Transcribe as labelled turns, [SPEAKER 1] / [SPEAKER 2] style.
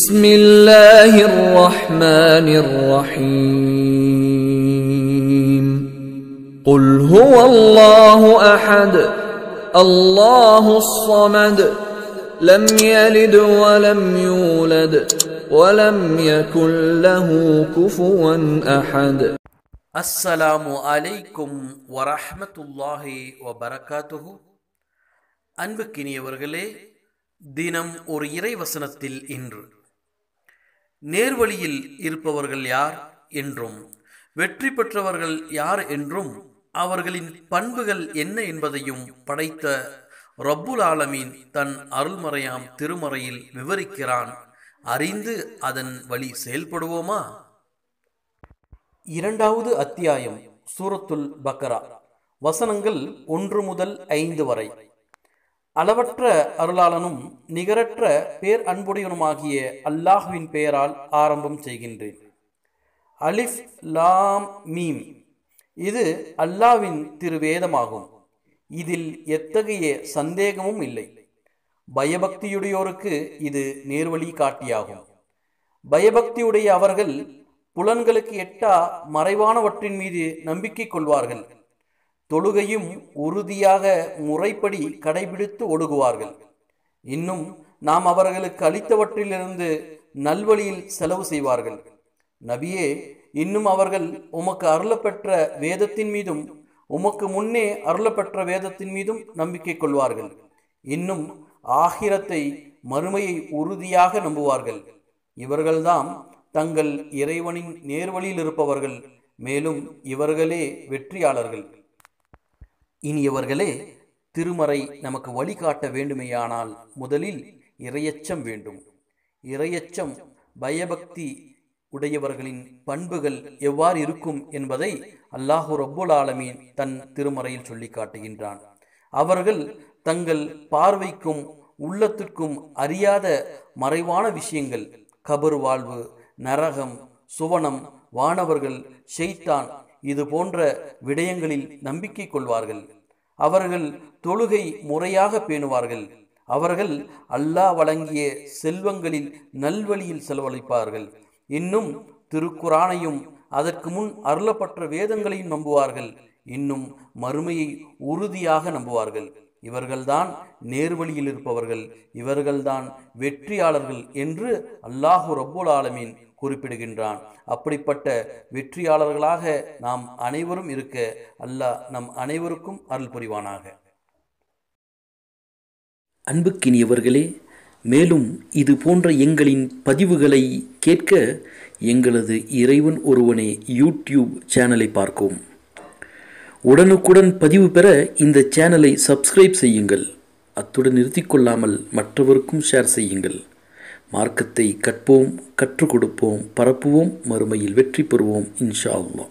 [SPEAKER 1] بسم الله الرحمن الرحيم قل هو الله احد الله الصمد لم يلد ولم يولد ولم يكن له كفوا احد
[SPEAKER 2] அஸ்ஸலாமு அலைக்கும் வரஹ்மத்துல்லாஹி வபரகாத்துஹு அன்புக்கினியவர்களே தினம் ஒரு இறைவசனத்தில் இன்று நேர்வழியில் இருப்பவர்கள் யார் என்றும் வெற்றி பெற்றவர்கள் யார் என்றும் அவர்களின் பண்புகள் என்ன என்பதையும் படைத்த ரப்புல் ஆலமீன் தன் அருள்மறையாம் திருமறையில் விவரிக்கிறான். அறிந்து அதன் வழி செயல்படுவோமா? இரண்டாவது அத்தியாயம் சூரத்துல் பக்கரா வசனங்கள் ஒன்று முதல் ஐந்து வரை. அளவற்ற அருளாளனும் நிகரற்ற பேர் அன்புடையனுமாகிய அல்லாஹுவின் பெயரால் ஆரம்பம் செய்கின்றேன். அலிஃப் லாம் மீம். இது அல்லாவின் திருவேதமாகும். இதில் எத்தகைய சந்தேகமும் இல்லை. பயபக்தியுடையோருக்கு இது நேர்வழி காட்டியாகும். பயபக்தியுடைய அவர்கள் புலன்களுக்கு எட்டா மறைவானவற்றின் மீது நம்பிக்கை கொள்வார்கள். தொழுகையும் உறுதியாக முறைப்படி கடைபிடித்து ஒடுகுவார்கள். இன்னும் நாம் அவர்களுக்கு அளித்தவற்றிலிருந்து நல்வழியில் செலவு செய்வார்கள். நபியே இன்னும் அவர்கள் உமக்கு அருளப்பெற்ற வேதத்தின் மீதும் உமக்கு முன்னே அருளப்பெற்ற வேதத்தின் மீதும் நம்பிக்கை கொள்வார்கள். இன்னும் ஆகிரத்தை மறுமையை உறுதியாக நம்புவார்கள். இவர்கள்தான் தங்கள் இறைவனின் நேர்வழியில் இருப்பவர்கள். மேலும் இவர்களே வெற்றியாளர்கள். இனியவர்களே திருமறை நமக்கு வழிகாட்ட வேண்டுமேயானால் முதலில் இரையச்சம் வேண்டும். இரையச்சம் பயபக்தி உடையவர்களின் பண்புகள் எவ்வாறு இருக்கும் என்பதை அல்லாஹு ரப்புல் ஆலமீன் தன் திருமறையில் சொல்லி காட்டுகின்றான். அவர்கள் தங்கள் பார்வைக்கும் உள்ளத்திற்கும் அறியாத மறைவான விஷயங்கள் கபர் வாழ்வு நரகம் சுவனம் வானவர்கள் ஷெய்தான் இது போன்ற விடயங்களில் நம்பிக்கை கொள்வார்கள். அவர்கள் தொழுகை முறையாக பேணுவார்கள். அவர்கள் அல்லாஹ் வழங்கிய செல்வங்களில் நல்வழியில் செலவழிப்பார்கள். இன்னும் திருக்குரானையும் அதற்கு முன் அருளப்பட்ட வேதங்களையும் நம்புவார்கள். இன்னும் மறுமையை உறுதியாக நம்புவார்கள். இவர்கள்தான் நேர்வழியில் இருப்பவர்கள். இவர்கள்தான் வெற்றியாளர்கள் என்று அல்லாஹு ரப்புல் ஆலமீன் குறிப்பிடுகின்றான். அப்படிப்பட்ட வெற்றியாளர்களாக நாம் அனைவரும் இருக்க அல்லாஹ் நம் அனைவருக்கும் அருள் புரிவானாக.
[SPEAKER 3] அன்புக்கினியவர்களே மேலும் இது போன்ற எங்களின் பதிவுகளை கேட்க எங்களது இறைவன் ஒருவனே யூடியூப் சேனலை பார்க்கும். உடனுக்குடன் பதிவு பெற இந்த சேனலை சப்ஸ்கிரைப் செய்யுங்கள். அத்துடன் நிறுத்திக்கொள்ளாமல் மற்றவருக்கும் ஷேர் செய்யுங்கள். மார்க்கத்தை கற்போம் கற்றுக் கொடுப்போம் பரப்புவோம் மறுமையில் வெற்றி பெறுவோம் இன்ஷா அல்லா